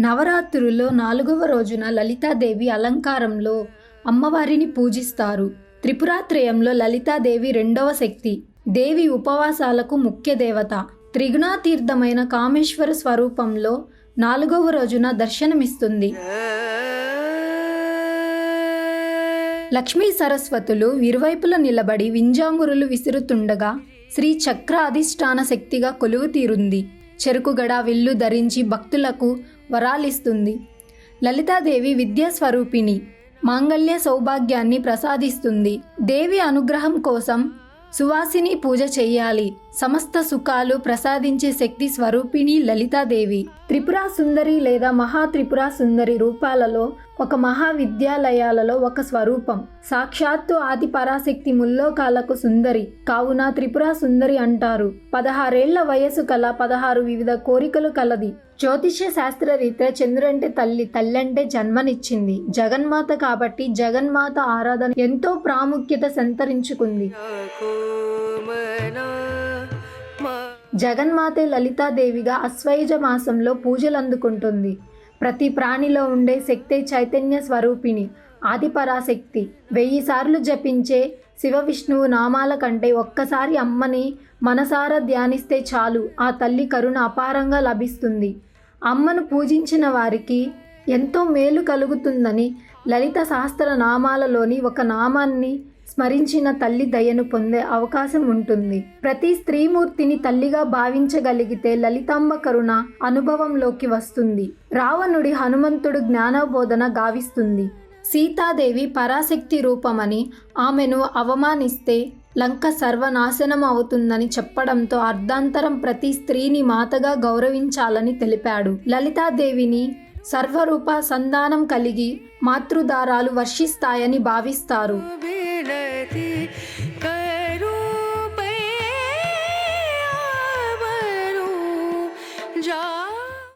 నవరాత్రుల్లో నాలుగవ రోజున లలితాదేవి అలంకారంలో అమ్మవారిని పూజిస్తారు. త్రిపురాత్రయంలో లలితాదేవి రెండవ శక్తి దేవి ఉపవాసాలకు ముఖ్య దేవత. త్రిగుణాతీర్థమైన కామేశ్వర స్వరూపంలో నాలుగవ రోజున దర్శనమిస్తుంది. లక్ష్మీ సరస్వతులు ఇరువైపుల నిలబడి వింజామురులు విసురుతుండగా శ్రీ చక్ర అధిష్టాన శక్తిగా కొలువు తీరుంది చెరుకుగడ విల్లు ధరించి భక్తులకు వరాలిస్తుంది. లలితాదేవి విద్యా స్వరూపిణి మాంగళ్య సౌభాగ్యాన్ని ప్రసాదిస్తుంది. దేవి అనుగ్రహం కోసం సువాసిని పూజ చేయాలి. సమస్త సుఖాలు ప్రసాదించే శక్తి స్వరూపిణి లలితాదేవి. త్రిపురా సుందరి లేదా మహా త్రిపురా సుందరి రూపాలలో ఒక మహావిద్యాలయాలలో ఒక స్వరూపం. సాక్షాత్తు ఆది పరాశక్తి ముల్లోకాలకు సుందరి. కావున త్రిపుర సుందరి అంటారు. పదహారేళ్ళ వయసు కల పదహారు వివిధ కోరికలు కలది. జ్యోతిష్య శాస్త్ర రీత్యా చంద్రుడంటే తల్లి తల్లంటే జన్మనిచ్చింది. జగన్మాత కాబట్టి జగన్మాత ఆరాధన ఎంతో ప్రాముఖ్యత సంతరించుకుంది. జగన్మాతే లలితాదేవిగా అశ్వయుజ మాసంలో పూజలు అందుకుంటుంది ప్రతి ప్రాణిలో ఉండే శక్తే చైతన్య స్వరూపిణి ఆదిపరాశక్తి. వెయ్యి సార్లు జపించే శివ విష్ణువు నామాల కంటే ఒక్కసారి అమ్మని మనసారా ధ్యానిస్తే చాలు. ఆ తల్లి కరుణ అపారంగా లభిస్తుంది. అమ్మను పూజించిన వారికి ఎంతో మేలు కలుగుతుందని లలిత సహస్ర నామాలలోని ఒక నామాన్ని స్మరించిన తల్లి దయను పొందే అవకాశం ఉంటుంది. ప్రతి స్త్రీమూర్తిని తల్లిగా భావించగలిగితే లలితాంబ కరుణ అనుభవంలోకి వస్తుంది. రావణుడి హనుమంతుడు జ్ఞానబోధన గావిస్తుంది. సీతాదేవి పరాశక్తి రూపమని ఆమెను అవమానిస్తే లంక సర్వనాశనం అవుతుందని చెప్పడంతో అర్ధాంతరం ప్రతి స్త్రీని మాతగా గౌరవించాలని తెలిపాడు. లలితాదేవిని సర్వరూప సంధానం కలిగి మాతృదారాలు వర్షిస్తాయని భావిస్తారు. Happy.